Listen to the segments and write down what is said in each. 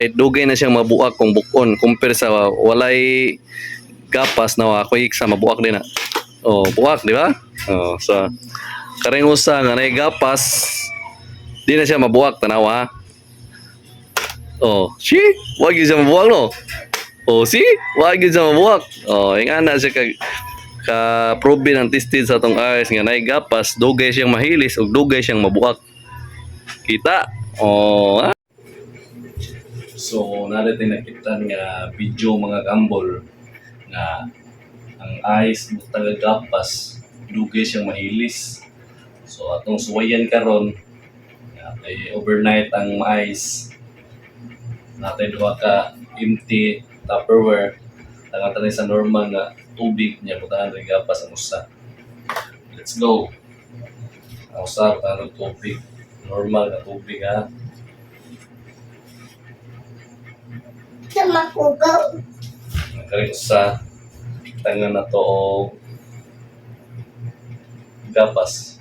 eh, dugay na siyang mabuak kung bukon compare sa walay gapas na ako sa mabuak din na. Oh, buak, di ba? Oh, so karing usa nga nay gapas di na siya mabuak tanawa. ha? Oh, si, wag siya mabuak no. Oh, si, wag siya mabuak. Oh, yung ana siya kag ka probe ng tested sa tong eyes nga nay gapas dugay siyang mahilis ug dugay siyang mabuak. Kita? Oh, ah. So, narito nakita nga video mga gambol nga ang ice butang gapas dugay siyang mahilis. So, atong suwayan karon kay overnight ang ice natay duha ka empty Tupperware tangan sa normal nga tubig niya butahan ring gapas ang usa. Let's go. Ang usa butahan tubig. Normal na tubig ha. Sa makugaw. Nagkaroon sa tangan na to o gapas.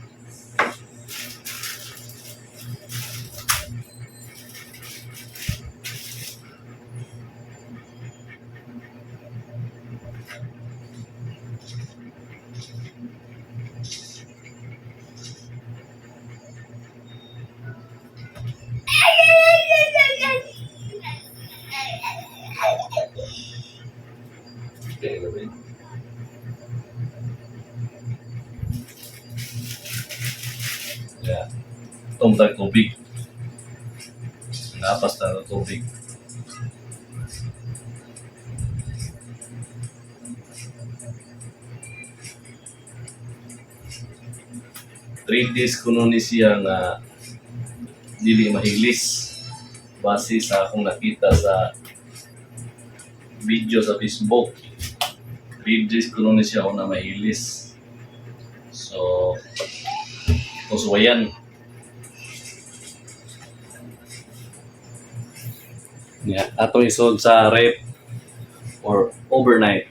Yeah. Itong tag tubig. Napas na ng tubig. Three days kuno ni siya nga dili mahilis base sa akong nakita sa video sa Facebook. Three days kuno ni siya ako na mahilis. So, kusuwayan. Yeah, ato isod sa rep or overnight.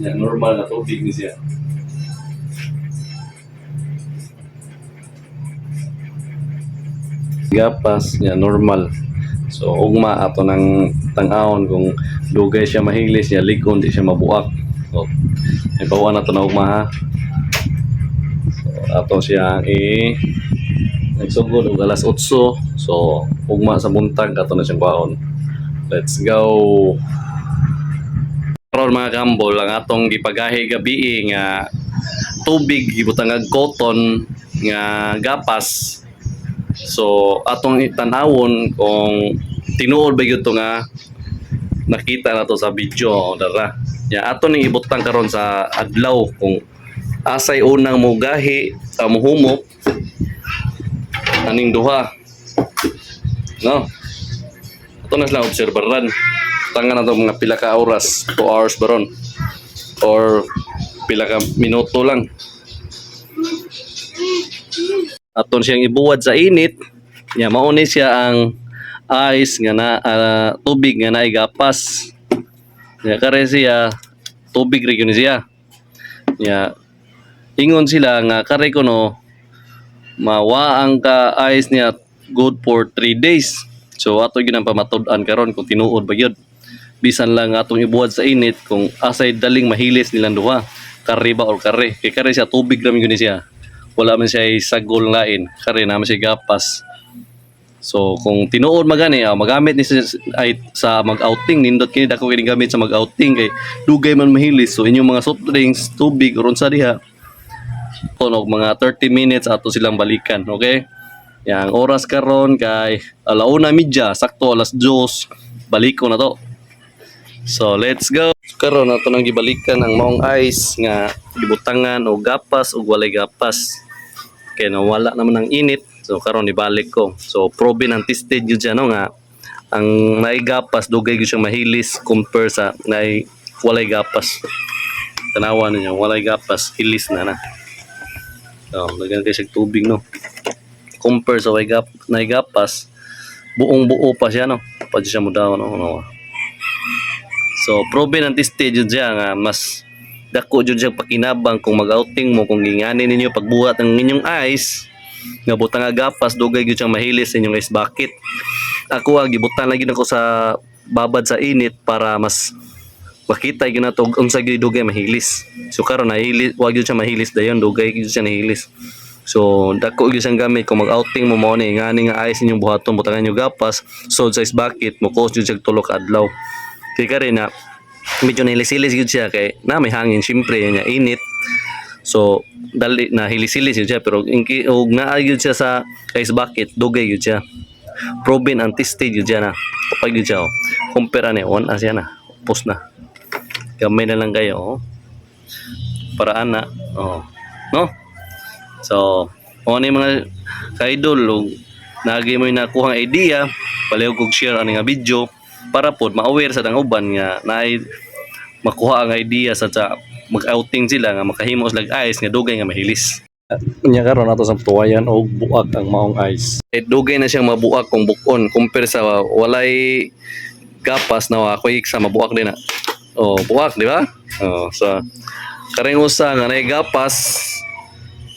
Yeah, normal na tubig ni Gapas, yeah, normal. So, ugma ato ng tang-aon kung dugay siya mahilis, niya ligon, di siya mabuak. So, ibawa na to na ugma ha. So, ato siya i nagsugod og alas 8. So, ugma sa buntag ato na siyang baon. Let's go. Karon mga kambol, ang atong gipagahi gabi nga tubig gibutang cotton nga gapas So atong tanawon kung tinuod ba gyud nga nakita na to sa video dara. Ya ato ning ibutang karon sa adlaw kung asay unang mugahi sa muhumok aning duha. No. Ato na sila obserbaran. Tangan na to mga pila ka oras, 2 hours baron or pila ka minuto lang. Aton siyang ibuwad sa init. Nya mao ni siya ang ice nga na ah, tubig nga naay gapas nya kare siya tubig ra gyud siya. Nya ingon sila nga kare kuno mawaang ka ice niya good for 3 days. So ato gyud ang pamatud-an karon kung tinuod ba gyud bisan lang atong ibuwad sa init kung asay daling mahilis nilang duha kare ba or kare? Kay kare siya tubig ra gyud siya wala man siya sagol lain kare naman siya gapas. So kung tinuod magani ah, magamit ni sa, ay, sa mag-outing nindot kini dako kini gamit sa mag-outing kay dugay man mahilis so inyong mga soft drinks tubig ron sa diha. Tunog mga 30 minutes ato silang balikan okay? Yang oras karon kay alauna midya sakto alas 2 balik ko na to So let's go. Karon nato nang gibalikan ang maong ice nga gibutangan o gapas o walay gapas. Kay nawala naman ang init. So karon ibalik ko. So probe ng tested gyud no nga ang naay gapas dugay gyud siyang mahilis compare sa naay walay gapas. Tanawa ninyo, walay gapas, hilis na na. So, lagyan kayo siya tubig no. Compare sa walay gap, naay gapas, buong buo pa siya no. Pa siya mo daw no. no. So proven ang tested jud siya nga mas dako jud siya pakinabang kung mag-outing mo kung ginganin ninyo pagbuhat ng inyong eyes nga butang nga gapas dugay gyud siyang mahilis sa inyong ice bucket. Ako ah, gibutan lagi nako sa babad sa init para mas makita gyud nato unsa gyud dugay mahilis. So karon nahilis wa gyud siya mahilis dayon dugay gyud siya nahilis. So dako gyud siyang gamit kung mag-outing mo mo ni ngani nga ayos inyong buhaton butangan nyo gapas so sa ice bucket mo cause siya tulo ka adlaw. Kay kare na medyo nahilisilis gyud siya kay na may hangin syempre nya init. So dali na hilisilis yun siya pero inki og naa gyud siya sa ice bucket dugay gyud siya. Proven and tested yun siya na. Kapag yun siya, oh. compare ani on as na. Post na. Gamay na lang kayo, oh. Paraan na. Oh. No? So, o ano yung mga ka-idol, og nagi mo yung nakuhang idea, palihog kog share ani nga video para pod ma-aware sa uban nga naay makuha ang idea sa sa mag-outing sila nga makahimo sila og ice nga dugay nga mahilis. Nya karon nato sa tuwayan og buak ang maong ice. Eh, dugay na siyang mabuak kung bukon compare sa walay gapas na ako sa mabuak din na. Oh, buak, di ba? Oh, so karing usa nga nay gapas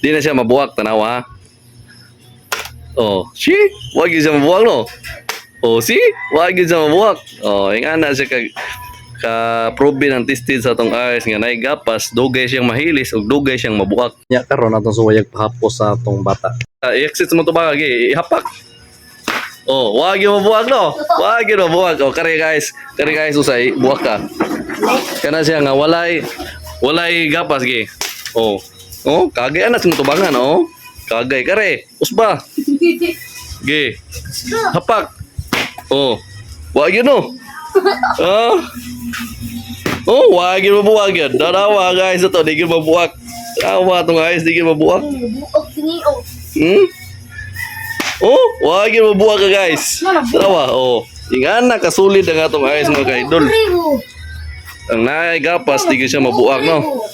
di na siya mabuak tanawa. Oh, si, wag siya mabuak no. Oh, si, wag yun siya mabuak. Oh, yung ana siya kag ka probe ng tested sa tong eyes nga nay gapas dugay siyang mahilis ug dugay siyang mabuak nya karon atong suwayag pahapos sa atong bata. Uh, i-exit mo to ba gi? Ihapak? Oh wag yung mabuak no? Wag yung mabuak oh kare guys. Kare guys usay buak ka. Kana siya nga walay walay gapas gi. Oh. Oh kagay anas mo tubangan oh kagay kare. Usba. Gi. Hapak oh wag yun no Oh. Oh, wag yun mabuwag yan. Darawa guys, ito, di yun mabuwag. Darawa itong guys, di. Buok niyo. Hmm? Oh, wag yun mabuwag ka guys. Darawa, oh. Ingan na, kasulid ang atong ayos mga kaidol. Ang naay gapas, di siya mabuwag, no?